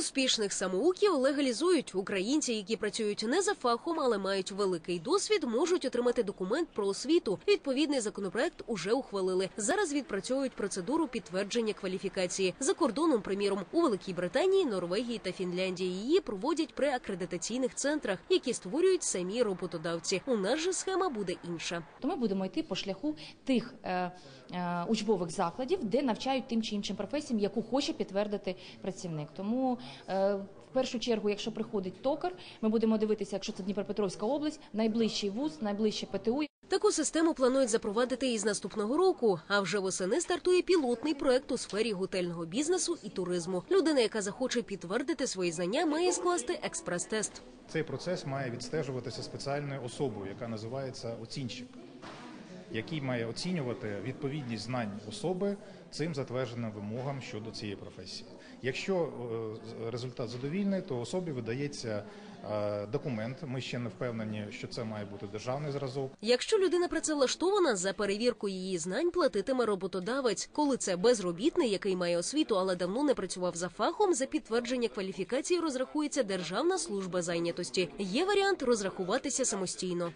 Успішних самоуків легалізують. Українці, які працюють не за фахом, але мають великий досвід, можуть отримати документ про освіту. Відповідний законопроект уже ухвалили. Зараз відпрацьовують процедуру підтвердження кваліфікації за кордоном. Приміром, у Великій Британії, Норвегії та Фінляндії її проводять при акредитаційних центрах, які створюють самі роботодавці. У нас же схема буде інша. то ми будемо йти по шляху тих е, е, учбових закладів, де навчають тим чи іншим професіям, яку хоче підтвердити працівник. Тому в першу чергу, якщо приходить токар, ми будемо дивитися, якщо це Дніпропетровська область, найближчий вуз, найближче ПТУ. Таку систему планують запровадити із наступного року. А вже восени стартує пілотний проект у сфері готельного бізнесу і туризму. Людина, яка захоче підтвердити свої знання, має скласти експрес-тест. Цей процес має відстежуватися спеціальною особою, яка називається оцінщик, який має оцінювати відповідність знань особи цим затвердженим вимогам щодо цієї професії. Якщо е, результат задовільний, то особі видається е, документ. Ми ще не впевнені, що це має бути державний зразок. Якщо людина працевлаштована, за перевірку її знань платитиме роботодавець. Коли це безробітний, який має освіту, але давно не працював за фахом, за підтвердження кваліфікації розрахується Державна служба зайнятості. Є варіант розрахуватися самостійно.